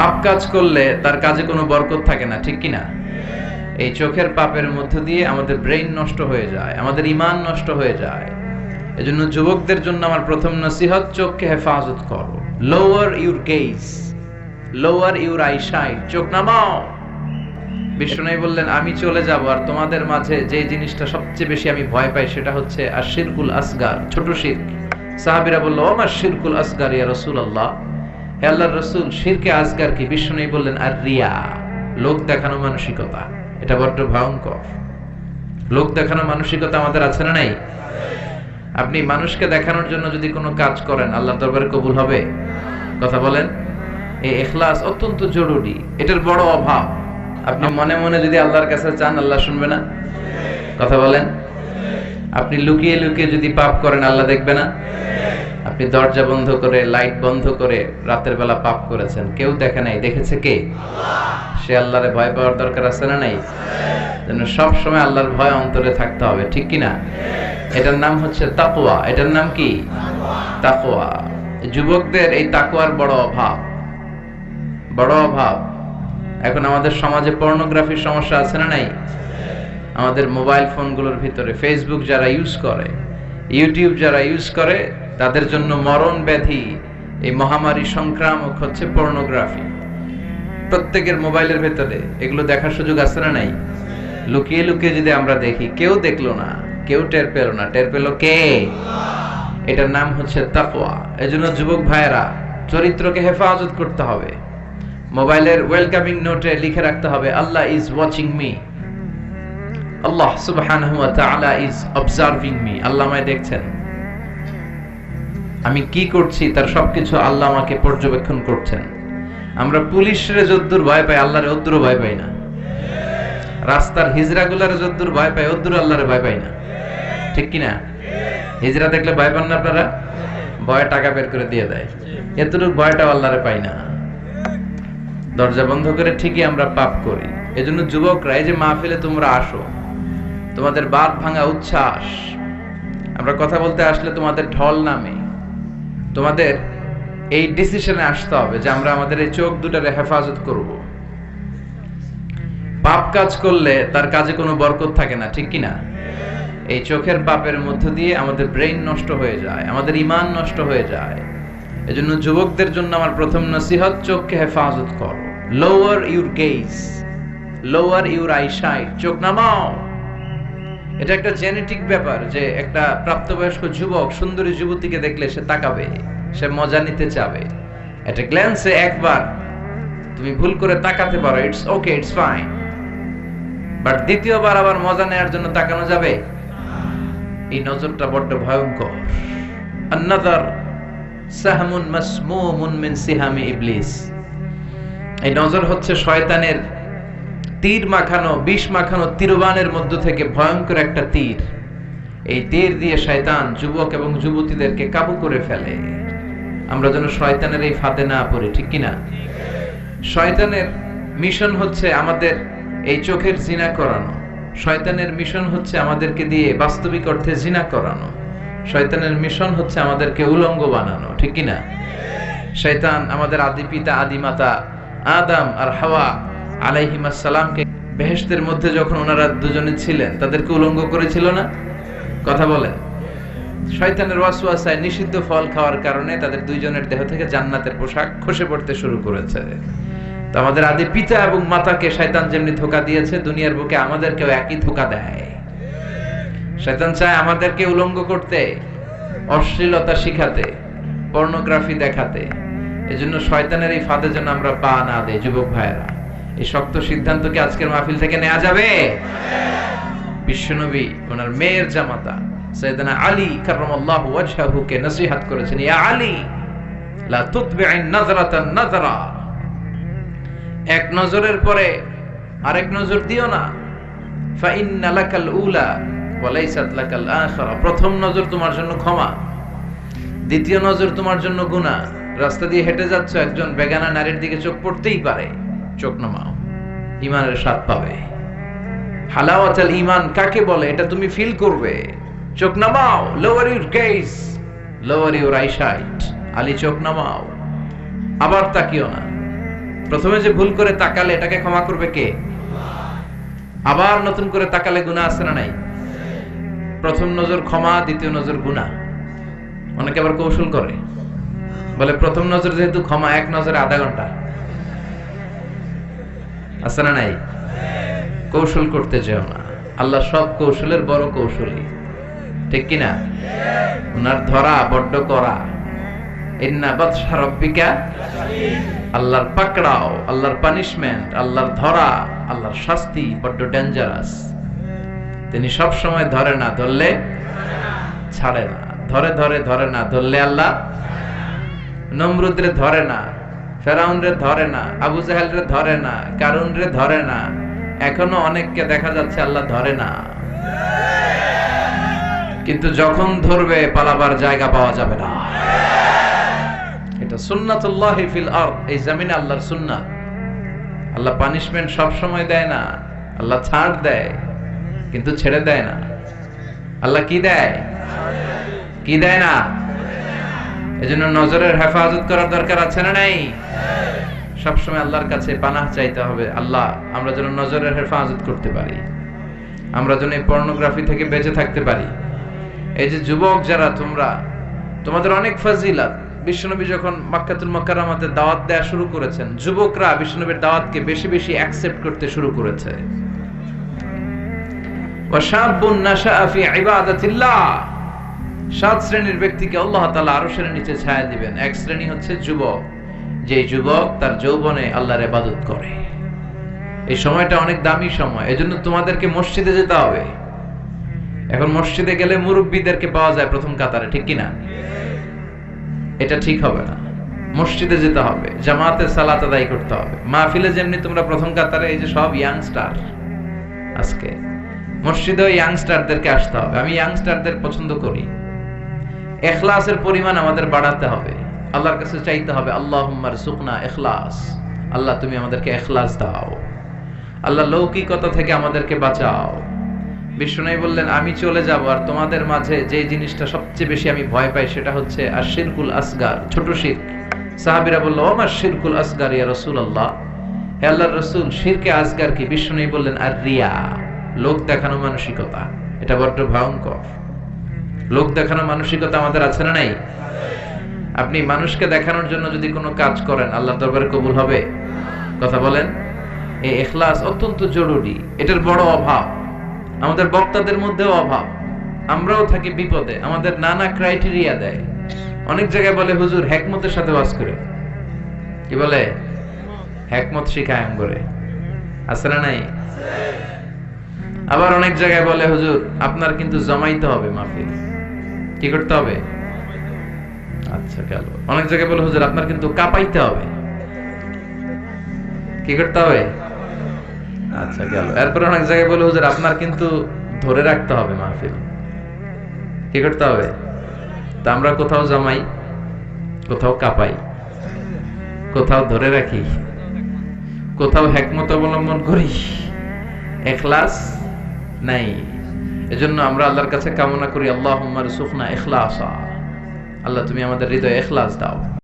পাপ কাজ করলে তার কাজে কোনো বরকত থাকে না, ঠিক কি না এই চোখের পাপের মধ্য দিয়ে আমাদের ব্রেইন নষ্ট হয়ে যায়, আমাদের ইমান নষ্ট হয়ে যায়। এজন্য যুবকদের জন্য আমার প্রথম নসিহত, চোখকে হেফাজত করো। Lower your gaze lower your eyesight চোখ নামাও। বিষ্ণু বললেন, আমি চলে যাব আর তোমাদের মাঝে যে জিনিসটা সবচেয়ে বেশি আমি ভয় পাই সেটা হচ্ছে আর শিরকুল আসগার, ছোট শির সাহাবিরা বলল আমার শিরকুল আসগার ইয়া রসুল আল্লাহ হে আল্লাহর রসুল, শিরকে আসগার কি? বিষ্ণু বললেন আর রিয়া লোক দেখানো মানসিকতা। এটা বড্ড ভয়ঙ্কর। লোক দেখানো মানসিকতা আমাদের আছে না নাই? আপনি মানুষকে দেখানোর জন্য যদি কোনো কাজ করেন আল্লাহ দরবারে কবুল হবে? কথা বলেন। এই এখলাস অত্যন্ত জরুরি। এটার বড় অভাব। আপনি মনে মনে যদি আল্লাহর কাছে চান, আল্লাহ শুনবে না? কথা বলেন। আপনি লুকিয়ে লুকিয়ে যদি পাপ করেন, আল্লাহ দেখবে না? আপনি দরজা বন্ধ করে, লাইট বন্ধ করে রাতের বেলা পাপ করেছেন। কেউ দেখে নাই। দেখেছে কে? সে আল্লাহরে ভয় পাওয়ার দরকার আছে না নাই? সব সময় আল্লাহর ভয় অন্তরে থাকতে হবে, ঠিক কি না এটার নাম হচ্ছে তাকওয়া। এটার নাম কি? তাকওয়া। যুবকদের এই তাকওয়ার বড় অভাব। বড় অভাব। এখন আমাদের সমাজে পর্নোগ্রাফির সমস্যা আছে না নাই? আমাদের মোবাইল ফোনগুলোর ভিতরে ফেসবুক যারা ইউজ করে ইউটিউব যারা ইউজ করে তাদের জন্য মরণ ব্যাধি, এই মহামারী সংক্রামক হচ্ছে পর্নোগ্রাফি প্রত্যেকের মোবাইলের ভেতরে এগুলো দেখার সুযোগ আছে না নাই? লুকিয়ে লুকিয়ে যদি আমরা দেখি, কেউ দেখল না, কেউ টের পেল না। টের পেল কে? এটার নাম হচ্ছে তাকওয়া। এজন্য যুবক ভাইয়েরা, চরিত্রকে হেফাজত করতে হবে। মোবাইলের ওয়েলকামিং নোটে লিখে রাখতে হবে, Allah is watching me Allah সুবহানাহু ওয়া তাআলা ইজ অবজার্ভিং মি আল্লাহ আমায় দেখছেন। আমি কি করছি তার সবকিছু আল্লাহ আমাকে পর্যবেক্ষণ করছেন। আমরা পুলিশরে যদ্দুর ভয় পাই, আল্লাহরে অদ্দুর ভয় পাই না। রাস্তার হিজরাগুলারে যদ্দুর ভয় পাই, অদ্দুর আল্লাহরে ভয় পাই না। ঠিক কিনা? হিজরা দেখলে ভয় পান না আপনারা? ভয় টাকা বের করে দিয়ে দেয়। এতটুকু ভয়টা আল্লাহরে পাই না। দরজা বন্ধ করে ঠিকই আমরা পাপ করি। এজন্য যুবকরা, এই যে মাহফিলে তোমরা আসো, তোমাদের বাদ ভাঙা উচ্ছ্বাস। আমরা কথা বলতে আসলে তোমাদের ঢল নামে। তোমাদের এই ডিসিশনে আসতে হবে যে আমরা আমাদের এই চোখ দুটারে হেফাজত করব। পাপ কাজ করলে তার কাজে কোনো বরকত থাকে না, ঠিক কি না এই চোখের পাপের মধ্য দিয়ে আমাদের ব্রেইন নষ্ট হয়ে যায়, আমাদের ইমান নষ্ট হয়ে যায়। এজন্য যুবকদের জন্য আমার প্রথম নসিহত, চোখকে হেফাজত করো। Lower your gaze lower your eyesight চোখ নামাও। এটা একটা জেনেটিক ব্যাপার যে একটা প্রাপ্তবয়স্ক যুবক সুন্দরী যুবতীকে দেখলে সে তাকাবে, সে মজা নিতে চাবে। একটা গ্ল্যান্সে একবার তুমি ভুল করে তাকাতে পারো it's okay it's fine but দ্বিতীয়বার আবার মজা নেওয়ার জন্য তাকানো যাবে? এই নজরটা বড্ড ভয়ঙ্কর। আন্নাদার সাহমুন মাসমুমুন মিন সিহামি ইবলিস এই নজর হচ্ছে শয়তানের তীর মাখানো, বিষ মাখানো তীরবানের মধ্য থেকে ভয়ঙ্কর একটা তীর। এই তীর দিয়ে শয়তান যুবক এবং যুবতীদেরকে কাবু করে ফেলে। আমরা যেন শয়তানের এই ফাঁদে না পড়ি, ঠিক কিনা শয়তানের মিশন হচ্ছে আমাদের এই চোখের জিনা করানো। শয়তানের মিশন হচ্ছে আমাদেরকে দিয়ে বাস্তবিক অর্থে জিনা করানো। শয়তানের মিশন হচ্ছে আমাদেরকে উলঙ্গ বানানো, ঠিক কিনা শয়তান আমাদের আদি পিতা, আদি মাতা, আদাম আর হাওয়া আলাইহিমাসালামকে বেহেশতের মধ্যে যখন ওনারা দুজনে ছিলেন, তাদেরকে উলঙ্গ করেছিল না? কথা বলেন। শয়তানের নিষিদ্ধ ফল খাওয়ার কারণে তাদের দুইজনের দেহ থেকে জান্নাতের পোশাক খসে পড়তে শুরু করেছে। তো আমাদের আদি পিতা এবং মাতাকে শয়তান যেমনি ধোকা দিয়েছে, দুনিয়ার বুকে আমাদেরকেও একই ধোকা দেয়। শয়তান চায় আমাদেরকে উলঙ্গ করতে, অশ্লীলতা শিখাতে, পর্নোগ্রাফি দেখাতে। এজন্য শয়তানের এই ফাঁদে যেন আমরা পা না দেই, যুবক ভাইয়েরা। এই শক্ত সিদ্ধান্ত কি আজকের মাহফিল থেকে নেওয়া যাবে। বিশ্বনবী ওনার মেয়ের জামাতা সৈয়দনা আলী কাররামাল্লাহু ওয়াজহাহুকে নসিহত করেছেন, ইয়া আলী, লা তুতবি'ন নাজরাতান নাজরা এক নজরের পরে আরেক নজর দিও না। ফা ইন্না লাকাল উলা ওয়া লাইসাত লাকাল আখিরা। প্রথম নজর তোমার জন্য ক্ষমা, দ্বিতীয় নজর তোমার জন্য গুনাহ। রাস্তা দিয়ে হেঁটে যাচ্ছ, একজন বেগানা নারীর দিকে চোখ পড়তেই পারে। চোখ নামাও। ইমানের স্বাদ পাবে। হালাওয়াতাল ইমান কাকে বলে? এটা তুমি ফিল করবে। চোখ নামাও lower your gaze lower your eyesight Ali, চোখ নামাও। আবার তাকিও না। প্রথমে যে ভুল করে তাকালে এটাকে ক্ষমা করবে কে? আবার নতুন করে তাকালে গুণা আছে না নাই? প্রথম নজর ক্ষমা, দ্বিতীয় নজর গুণা অনেকে আবার কৌশল করে। বলে প্রথম নজর যেহেতু ক্ষমা, এক নজরে আধা ঘণ্টা। আছে না নাই? কৌশল করতে যেও না। আল্লাহ সব কৌশলের বড় কৌশলী। ঠিক কিনা? ওনার ধরা, বড্ড করা। ইন্না বাদশা রব্বিকা আল্লাহর পাকড়াও, আল্লাহর পানিশমেন্ট আল্লাহর ধরা, আল্লাহর শাস্তি বড্ড ডেঞ্জারাস তিনি সব সময় ধরে না, ধরলে ছাড়ে না। ধরে ধরে ধরে না, ধরলে আল্লাহ নমরুদরে ধরে না। ফেরাউন রে ধরে না, আবু জাহেল রে ধরে না কারুন রে ধরে না, এখনও অনেককে দেখা যাচ্ছে আল্লাহ ধরে না। কিন্তু যখন ধরবে, পালাবার জায়গা পাওয়া যাবে না। এটা সুন্নাতুল্লাহ ফিল আরদ, এই জমিনে আল্লাহর সুন্নাত আল্লাহ পানিশমেন্ট সব সময় দেয় না, আল্লাহ ছাড় দেয়, কিন্তু ছেড়ে দেয় না। আল্লাহ কি দেয়? কি দেয় না? এজন্য নজরের হেফাজত করার দরকার আছে না নাই? সবসময় আল্লাহর কাছে পানাহ চাইতে হবে। আল্লাহ, আমরা যেন নজরের হেফাজত করতে পারি। আমরা যেন এই পর্নোগ্রাফি থেকে বেঁচে থাকতে পারি। এই যে যুবক যারা, তোমরা, তোমাদের অনেক ফাজিলাত। বিশ্বনবী যখন মাক্কাতুল মক্কারামাতে দাওয়াত দেয়া শুরু করেছেন, যুবকরা বিশ্বনবীর দাওয়াতকে বেশি বেশি অ্যাকসেপ্ট করতে শুরু করেছে। ওয়াশাবুন নাশাআ ফি ইবাদাতিল্লাহ। সাত শ্রেণির ব্যক্তিকে আল্লাহ তাআলা আরশের নিচে ছায়া দিবেন। এক শ্রেণি হচ্ছে যুবক। যে যুবক তার যৌবনে আল্লাহর ইবাদত করে। এই সময়টা অনেক দামি সময়। এজন্য তোমাদেরকে মসজিদে যেতে হবে। এখন মসজিদে গেলে মুরব্বীদেরকে পাওয়া যায় প্রথম কাতারে, ঠিক কিনা? এটা ঠিক হবে না। মসজিদে যেতে হবে। জামাতে সালাত আদায় করতে হবে। মাহফিলে যেমনি তোমরা প্রথম কাতারে, এই যে সব ইয়াংস্টার আজকে। মসজিদে ইয়াংস্টারদেরকে আসতে হবে। আমি ইয়াংস্টারদের পছন্দ করি। এখলাসের পরিমাণ আমাদের বাড়াতে হবে। আল্লাহর কাছে চাইতে হবে আল্লাহ সুকনা এখলাস। আল্লাহ, তুমি আমাদেরকে এখলাস দাও। আল্লাহ লৌকিকতা থেকে আমাদেরকে বাঁচাও। বিষ্ণু বললেন, আমি চলে যাব আর তোমাদের মাঝে যে জিনিসটা সবচেয়ে বেশি আমি ভয় পাই সেটা হচ্ছে আর শিরকুল আসগার, ছোট শির সাহাবিরা বলল আমার শিরকুল আসগার ইয়া রসুল আল্লাহ হে আল্লাহর রসুল, শিরকে আসগার কি? বিষ্ণু বললেন, আর রিয়া, লোক দেখানো মানসিকতা। এটা বড্ড ভয়ঙ্কর। লোক দেখানো মানসিকতা আমাদের আছে না নাই? আপনি মানুষকে দেখানোর জন্য যদি কোনো কাজ করেন আল্লাহ দরবারে কবুল হবে? কথা বলেন। এই এখলাস অত্যন্ত জরুরি। এটার বড় অভাব। আমাদের বক্তাদের মধ্যেও অভাব। আমরাও থাকি বিপদে। আমাদের নানা ক্রাইটেরিয়া দেয়। অনেক জায়গায় বলে, হুজুর হ্যাকমতের সাথে বাস করে। কি বলে? হ্যাকমত শিখায় করে। আছে না নাই? আবার অনেক জায়গায় বলে, হুজুর, আপনার কিন্তু জমাইতে হবে মাহফিল। কি করতে হবে? আচ্ছা গেল। অনেক জায়গায় বলে, হুজুর, আপনার কিন্তু কাঁপাইতে হবে। কি করতে হবে? আচ্ছা গেল। এরপর অনেক জায়গায় বলে, হুজুর, আপনার কিন্তু ধরে রাখতে হবে মাহফিল। কি করতে হবে? তা আমরা কোথাও জামাই, কোথাও কাঁপাই, কোথাও ধরে রাখি, কোথাও হ্যাকমত অবলম্বন করি, এখলাস নাই। এজন্য আমরা আল্লাহর কাছে কামনা করি আল্লাহ সুখনা এখলাসা আল্লাহ, তুমি আমাদের হৃদয় এখলাস দাও।